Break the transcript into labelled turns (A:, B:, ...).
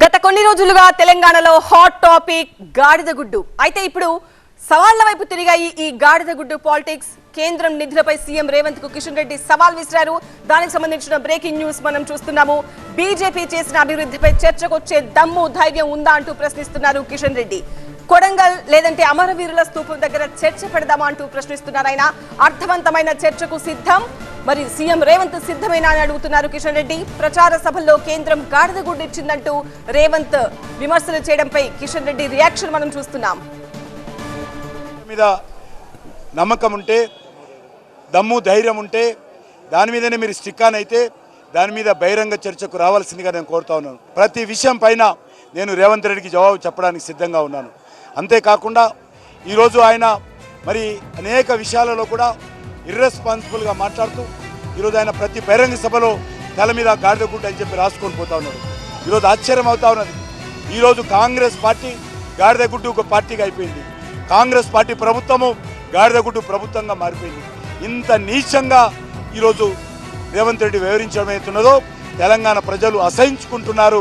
A: గత కొన్ని రోజులుగా తెలంగాణలో హాట్ టాపిక్ గాడిద గుడ్డు. అయితే ఇప్పుడు సవాళ్ళ వైపు తిరిగాయి ఈ గాడిద గుడ్డు పాలిటిక్స్ కేంద్రం నిధులపై సీఎం రేవంత్కు కిషన్ రెడ్డి సవాల్ విసిరారు. దానికి సంబంధించిన బ్రేకింగ్ న్యూస్ మనం చూస్తున్నాము. బీజేపీ చేసిన అభివృద్ధిపై చర్చకు వచ్చే దమ్ము ధైర్యం ఉందా అంటూ ప్రశ్నిస్తున్నారు కిషన్ రెడ్డి. కొడంగల్ లేదంటే అమరవీరుల స్తూపం దగ్గర చర్చ పెడదామా అంటూ ప్రశ్నిస్తున్నారు ఆయన. అర్థవంతమైన చర్చకు సిద్ధం. మరి సీఎం రేవంత్ సిద్ధమేనా అని అడుగుతున్నారు కిషన్ రెడ్డి. ప్రచార సభల్లో కేంద్రం గాడిద గుడ్డు ఇచ్చిందంటూ రేవంత్ విమర్శలు చేయడంపై కిషన్ రెడ్డి రియాక్షన్ మనం చూస్తున్నాం.
B: మీద నమ్మకం ఉంటే దమ్ము ధైర్యం ఉంటే దాని మీదనే మీరు స్టిక్ ఆన్ అయితే దాని మీద బహిరంగ చర్చకు రావాల్సిందిగా నేను కోరుతా ఉన్నాను. ప్రతి విషయం పైన నేను రేవంత్ రెడ్డికి జవాబు చెప్పడానికి సిద్ధంగా ఉన్నాను. అంతేకాకుండా ఈరోజు ఆయన మరి అనేక విషయాలలో కూడా ఇర్రెస్పాన్సిబుల్గా మాట్లాడుతూ ఈరోజు ఆయన ప్రతి బహిరంగ సభలో తల మీద గాడిద గుడ్డ అని చెప్పి రాసుకొని పోతా ఉన్నాడు ఈరోజు ఆశ్చర్యం అవుతా ఉన్నది. ఈరోజు కాంగ్రెస్ పార్టీ గాడిద గుడ్డు ఒక పార్టీగా అయిపోయింది. కాంగ్రెస్ పార్టీ ప్రభుత్వము గాడిదగుడ్డు ప్రభుత్వంగా మారిపోయింది. ఇంత నీచంగా ఈరోజు రేవంత్ రెడ్డి వివరించడం అవుతున్నదో తెలంగాణ ప్రజలు అసహించుకుంటున్నారు.